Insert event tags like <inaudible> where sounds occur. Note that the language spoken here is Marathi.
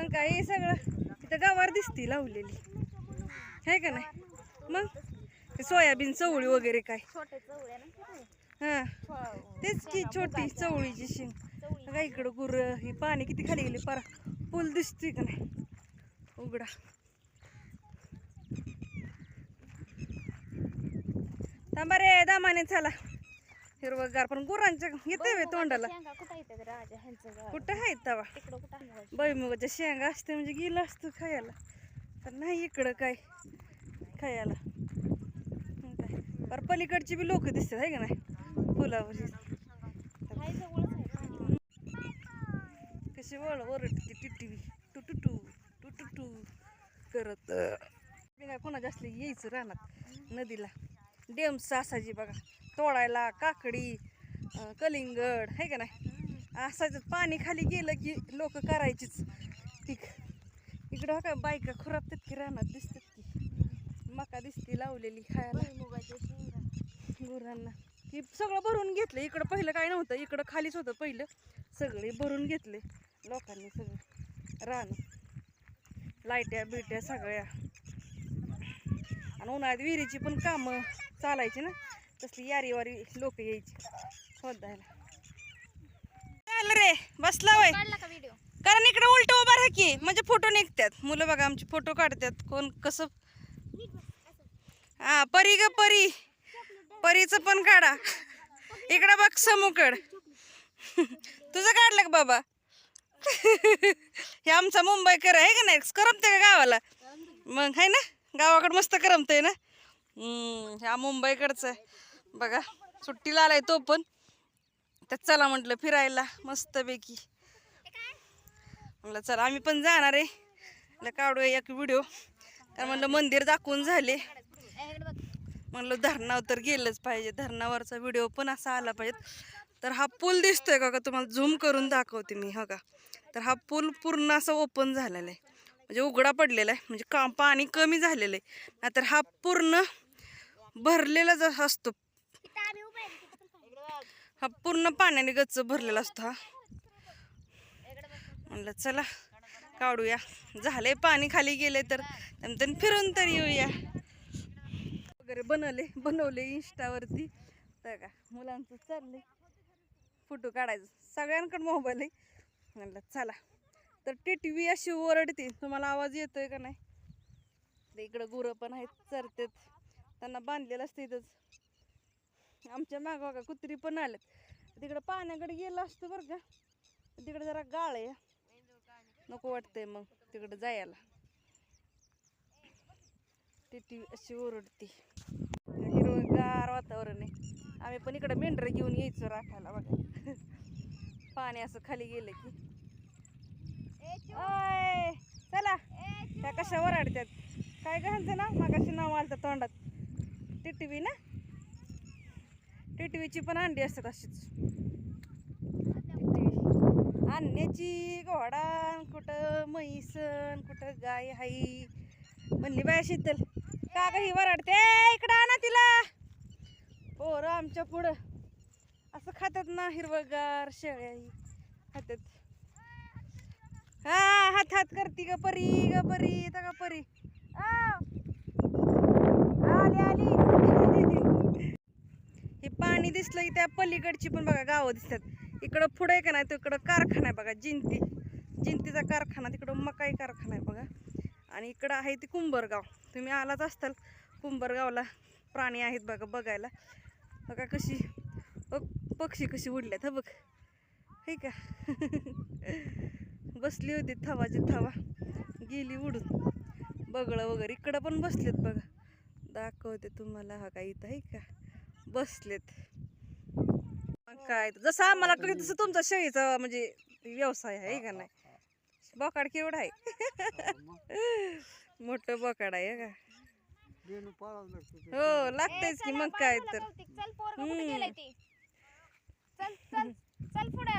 मग काय सगळं तिथं गवार दिसती लावलेली. आहे का नाही? मग? ते सोयाबीन चवळी वगैरे काय? हां. हा तेच की छोटी चवळीची शिंग. काय इकडं गुर हे पाणी किती खाली गेली पारा. पूल दिसतोय का नाही? उघडा. थांबा रे दामाने चला. हिरवगार पण गुरांच्या येते वे तोंडाला. कुठं आहेत तवा? आहे? भुईमुगाच्या शेंगा असते म्हणजे गेलं असतं खायला. तर नाही इकडं काय खायला. बरं पलीकडची बी लोक दिसतात आहे का नाही? आहे पाणी. कशी वळ ओरडते टिटवी टू टू टू. टू टू टू. करत. मी काय कोणा जास्त यायचं रानात नदीला. डेम्स असायची बघा. तोडायला काकडी कलिंगड आहे का नाही? असायचं. पाणी खाली गेलं की लोक करायचीच. ठीक. इकडं हो का बायका खुरापतात की रानात दिसतात की. मका दिसते लावलेली खायला. गुरांना. की सगळं भरून घेतलं. इकडं पहिलं काय नव्हतं. इकडं खालीच होतं पहिलं. सगळे भरून घेतले. लोकांनी सगळं. रान. लाईट्या बिट्या सगळ्या. आणि उन्हाळ्यात विहिरीची पण कामं. चालायची ना तसली यारी वारी लोक यायची. शोधायला चाल रे बसला वय. कारण इकडे उलट उभा राहा की म्हणजे फोटो निघतात मुलं बघा आमचे फोटो काढतात कोण कसं? हा परी ग परी. परीचं पण काढा. इकडं बघ समूकड. तुझं काढलं का बाबा? हे आमचा मुंबईकर आहे का नाही? करमते का गावाला? मग आहे ना? गावाकडं मस्त करमतंय ना? ह्या मुंबईकडचं आहे. बघा सुट्टीला आलाय तो पण. तर चला म्हटलं फिरायला मस्तपैकी. म्हणलं चला आम्ही पण जाणार आहे. म्हणलं काढूया एक व्हिडिओ कारण म्हणलं मंदिर दाखवून झाले. म्हणलं धरणावर तर गेलंच पाहिजे. धरणावरचा व्हिडिओ पण असा आला पाहिजे. तर हा पूल दिसतोय का का तुम्हाला झूम करून दाखवते मी हो का? तर हा पूल पूर्ण असा ओपन झालेला आहे. म्हणजे उघडा पडलेला आहे. म्हणजे का पाणी कमी झालेलं आहे. नाहीतर हा पूर्ण भरलेला जसा असतो. हा पूर्ण पाण्याने गच्च भरलेला असतो हा. म्हणलं चला काढूया. झालंय पाणी खाली गेले तर नंतर फिरून तर येऊया. वगैरे बनवले बनवले इंस्टावरती. तर का मुलांचं चाललंय. फोटो काढायचं. सगळ्यांकडे मोबाईल आहे. म्हणलं चला. तर टिटवी अशी ओरडते. तुम्हाला आवाज येतोय का नाही? ते इकडं गुरं पण आहेत चरतेत. त्यांना बांधलेलं असतं इथंच. आमच्या मागं बघा कुत्री पण आल्यात. तिकडं पाण्याकडे गेलं असतं बरं का. तिकडं जरा गाळ आहे. नको वाटतंय मग तिकडं जायला. टिटी अशी ओरडते. हिरवगार वातावरण आहे. आम्ही पण इकडं मेंढरं घेऊन यायचो राखायला बघा. पाणी असं खाली गेलं की. ओय चला. त्या कशा ओरडतात काय घालतं ना मागाशी नाव आलं तोंडात. टिटवी ना? टिटवीची पण अंडी असतात अशीच. आणण्याची घोडा कुठं म्हैस अन कुठं गाय हाई. म्हणली बाय शीतल का ग ही वराडते? इकडं आणा तिला. पोरं आमच्या पुढं. असं खातात ना हिरवगार शेळ्या खातात. हा हात हात करती ग परी ग परी येतं का परी. आ. आली आली हे पाणी दिसलं की त्या पलीकडची पण बघा गावं दिसतात. इकडं पुढे आहे का नाही तिकडं कारखाना आहे बघा जिंती. जिंतीचा कारखाना तिकडं मकाई कारखाना आहे बघा. आणि इकडं आहे ती कुंभरगाव. तुम्ही आलाच असताल कुंभरगावला प्राणी आहेत बघा बघायला. बघा कशी पक्षी कशी उडल्यात हा बघ. हे का? <laughs> बसली होती थवाची थवा. गेली उडून. बगळं वगैरे इकडं पण बसलेत बघा. दाखवते तुम्हाला हा काही इथं आहे का? बसलेत. काय? तर. जसं आम्हाला कळलं तसं तुमचा शेळीचा म्हणजे व्यवसाय आहे का नाही? बोकाड केवढा आहे. <laughs> मोठं बोकाड आहे का? हो लागतेच की मग काय तर. चल पोरग कुठे गेलाय ती? चल चल चल पुढे.